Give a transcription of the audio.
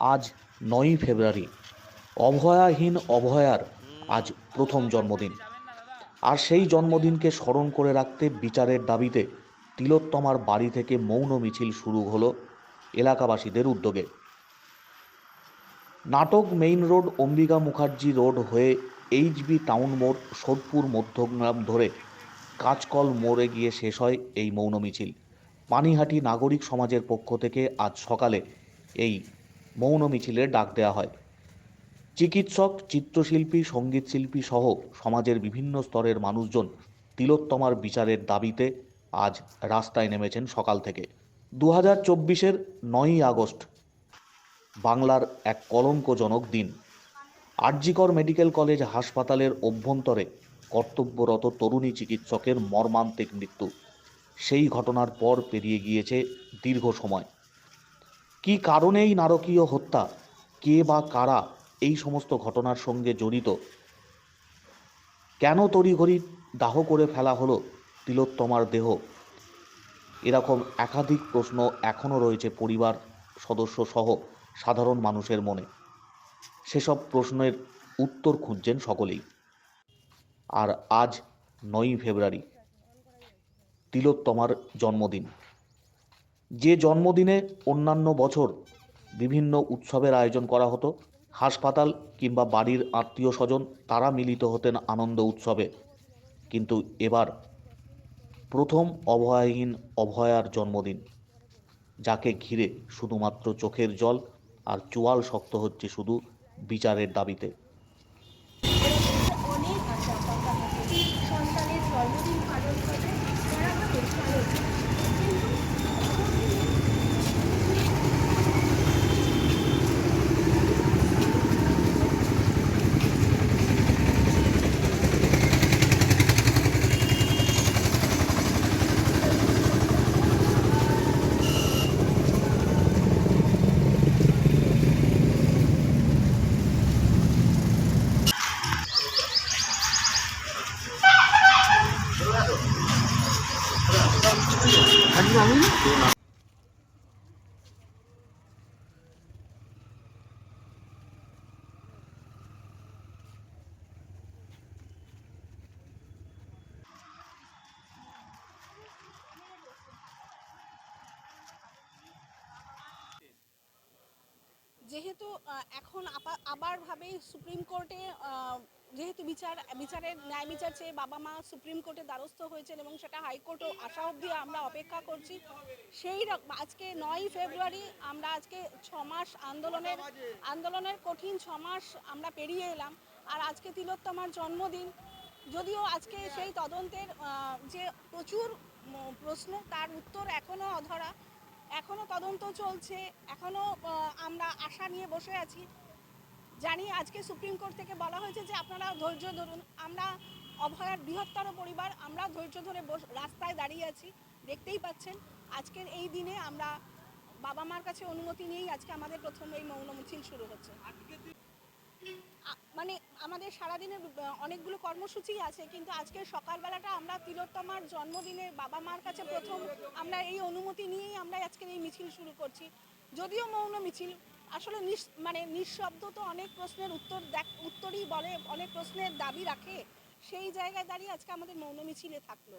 আজ নয়ই ফেব্রুয়ারি, অভয়াহীন অভয়ার আজ প্রথম জন্মদিন। আর সেই জন্মদিনকে স্মরণ করে রাখতে বিচারের দাবিতে তিলোত্তমার বাড়ি থেকে মৌন মিছিল শুরু হলো এলাকাবাসীদের উদ্যোগে। নাটক main road, Ambika Mukherjee road হয়ে এইচবি টাউন মোড়, সোদপুর মধ্যগ্রাম ধরে কাঁচকল মোড়ে গিয়ে শেষ হয় এই মৌন মিছিল। পানিহাটি নাগরিক সমাজের পক্ষ থেকে আজ সকালে এই মৌন মিছিলের ডাক দেওয়া হয়। চিকিৎসক, চিত্রশিল্পী, সঙ্গীতশিল্পী সহ সমাজের বিভিন্ন স্তরের মানুষজন তিলোত্তমার বিচারের দাবিতে আজ রাস্তায় নেমেছেন সকাল থেকে। দু হাজার চব্বিশের নয়ই আগস্ট, বাংলার এক কলঙ্কজনক দিন। আরজিকর মেডিকেল কলেজ হাসপাতালের অভ্যন্তরে কর্তব্যরত তরুণী চিকিৎসকের মর্মান্তিক মৃত্যু। সেই ঘটনার পর পেরিয়ে গিয়েছে দীর্ঘ সময়। কী কারণেই নারকীয় হত্যা? কে বা কারা এই সমস্ত ঘটনার সঙ্গে জড়িত? কেন তড়িঘড়ি দাহ করে ফেলা হলো তিলোত্তমার দেহ? এরকম একাধিক প্রশ্ন এখনও রয়েছে পরিবার সদস্য সহ সাধারণ মানুষের মনে। সেসব প্রশ্নের উত্তর খুঁজছেন সকলেই। আর আজ নয়ই ফেব্রুয়ারি, তিলোত্তমার জন্মদিন। যে জন্মদিনে অন্যান্য বছর বিভিন্ন উৎসবের আয়োজন করা হতো, হাসপাতাল কিংবা বাড়ির আত্মীয় স্বজন তারা মিলিত হতেন আনন্দ উৎসবে। কিন্তু এবার প্রথম অভয়াহীন অভয়ার জন্মদিন, যাকে ঘিরে শুধুমাত্র চোখের জল আর চোয়াল শক্ত হচ্ছে শুধু বিচারের দাবিতে। সন্তানের জন্মদিন পালন করে আমি যেহেতু এখন আপা- আবার ভাবে সুপ্রিম কোর্টে যেহেতু বিচার বিচারের ন্যায় বিচার চেয়ে বাবা মা সুপ্রিম কোর্টে দ্বারস্থ হয়েছেন এবং সেটা হাইকোর্টও আশা অবধি আমরা অপেক্ষা করছি, সেই রক- আজকে নয়ই ফেব্রুয়ারি আমরা আজকে ছ মাস আন্দোলনের আন্দোলনের কঠিন ছ মাস আমরা পেরিয়ে এলাম। আর আজকে তিলোত্তমার জন্মদিন, যদিও আজকে সেই তদন্তের যে প্রচুর প্রশ্ন, তার উত্তর এখনও অধরা। এখনও তদন্ত চলছে, এখনও আমরা আশা নিয়ে বসে আছি। জানি আজকে সুপ্রিম কোর্ট থেকে বলা হয়েছে যে আপনারা ধৈর্য ধরুন, আমরা অভয়ার বৃহত্তর পরিবার, আমরা ধৈর্য ধরে রাস্তায় দাঁড়িয়ে আছি, দেখতেই পাচ্ছেন। আজকের এই দিনে আমরা বাবা মার কাছে অনুমতি নিয়েই আজকে আমাদের প্রথম এই মৌন মিছিল শুরু হচ্ছে। আমাদের সারাদিনের অনেকগুলো কর্মসূচি আছে, কিন্তু আজকে সকালবেলাটা আমরা তিলোত্তমার জন্মদিনে বাবা মার কাছে প্রথম আমরা এই অনুমতি নিয়েই আমরা আজকে এই মিছিল শুরু করছি। যদিও মৌন মিছিল, আসলে মানে নিঃশব্দ তো অনেক প্রশ্নের উত্তর দেখ, উত্তরই বলে, অনেক প্রশ্নের দাবি রাখে, সেই জায়গায় দাঁড়িয়ে আজকে আমাদের মৌন মিছিলে থাকল।